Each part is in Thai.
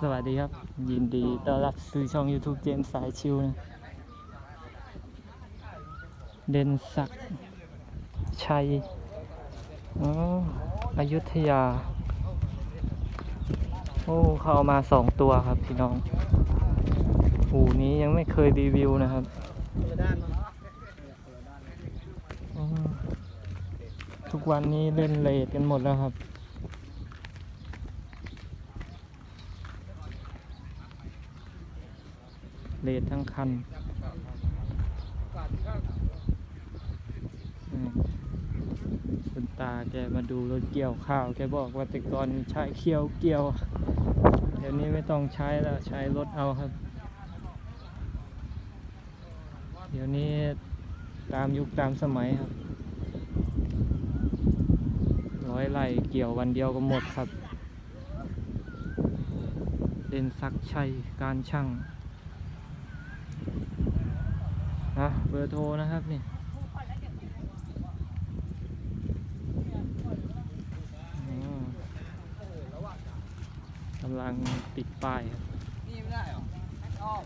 สวัสดีครับ ยินดีต้อนรับสู่ช่อง YouTube เจมส์สายชิวนะ เดนศักดิ์ชัยอ๋ออยุธยา โอ้เขาเอามาสองตัวครับพี่น้องอูนี้ยังไม่เคยรีวิวนะครับทุกวันนี้เล่นเลทกันหมดแล้วครับ เลททั้งคันคุณตาแกมาดูรถเกี่ยวข้าว แกบอกว่าแต่ก่อนใช้เคี่ยวเกี่ยว เดี๋ยวนี้ไม่ต้องใช้แล้วใช้รถเอาครับ เดี๋ยวนี้ตามยุคตามสมัยครับ ร้อยไร่เกี่ยววันเดียวก็หมดครับ เด่นศักชัยการช่าง นะเบอร์โทรนะครับนี่อ๋อกำลังติดป้ายครับนี่ไม่ได้เหรออ้อม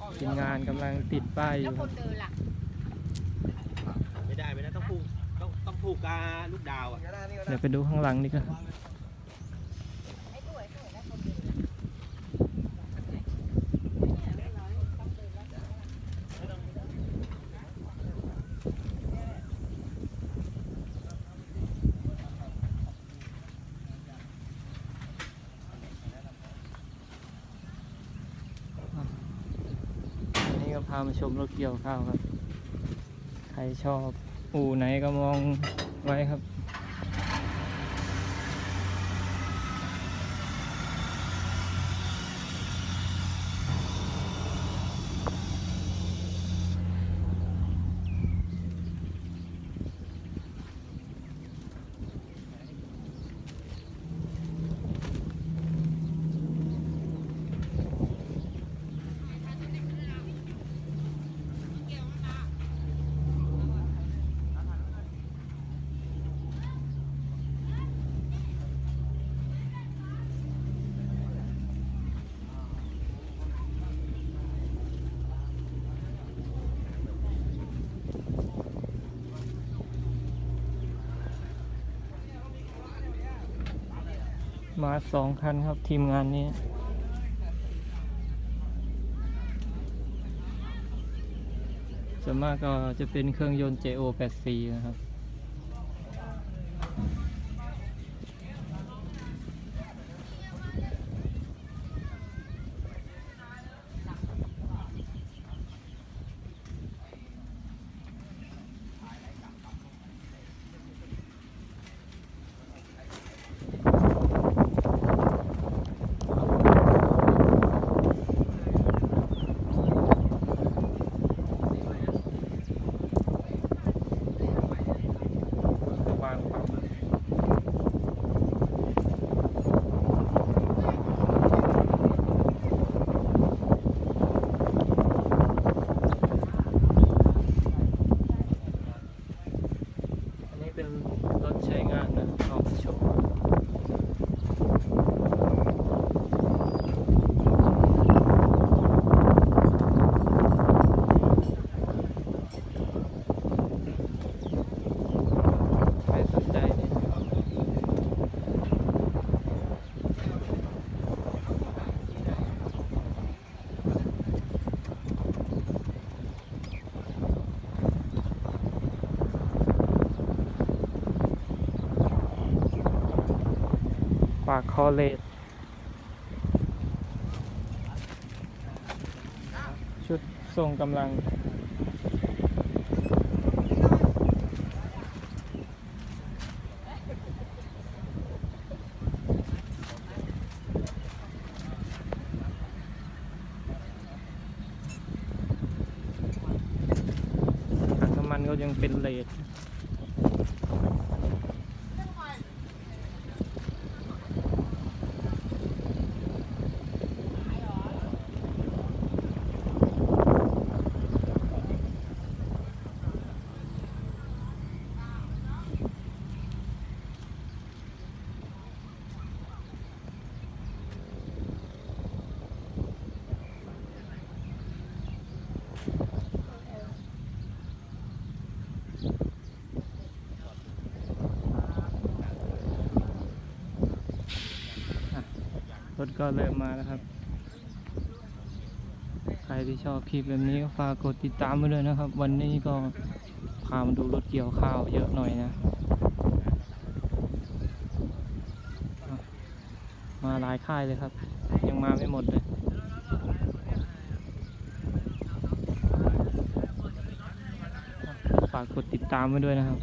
อ้อมทีมงานกำลังติดป้ายอแล้วยู่คนเดินล่ะไม่ได้ไม่ได้ต้องผูกต้องต้องผูกกาลูกดาวอะก็ได้นี่ก็เดี๋ได้ยวไปดูข้างหลังนี่ก็ไอ้สวยสวยแล้วคนเดิน วันนี้ก็ พามาชมรถเกี่ยวข้าวครับ ใครชอบอู่ไหนก็มองไว้ครับ มาสองคันครับทีมงานนี้ส่วนมากก็จะเป็นเครื่องยนต์ JO84 นะครับ เป็นรถใช้งานนะเอามาโชว์ใครสนใจนี่ ปากคอเลสชุดส่งกำลัง ถังน้ำมันก็ยังเป็นเลด ก็เริ่มมาแล้วครับ ใครที่ชอบคลิปแบบนี้ก็ฝากกดติดตามไว้ด้วยนะครับ วันนี้ก็พามาดูรถเกี่ยวข้าวเยอะหน่อยนะ มาหลายค่ายเลยครับ ยังมาไม่หมดเลยฝากกดติดตามไว้ด้วยนะครับ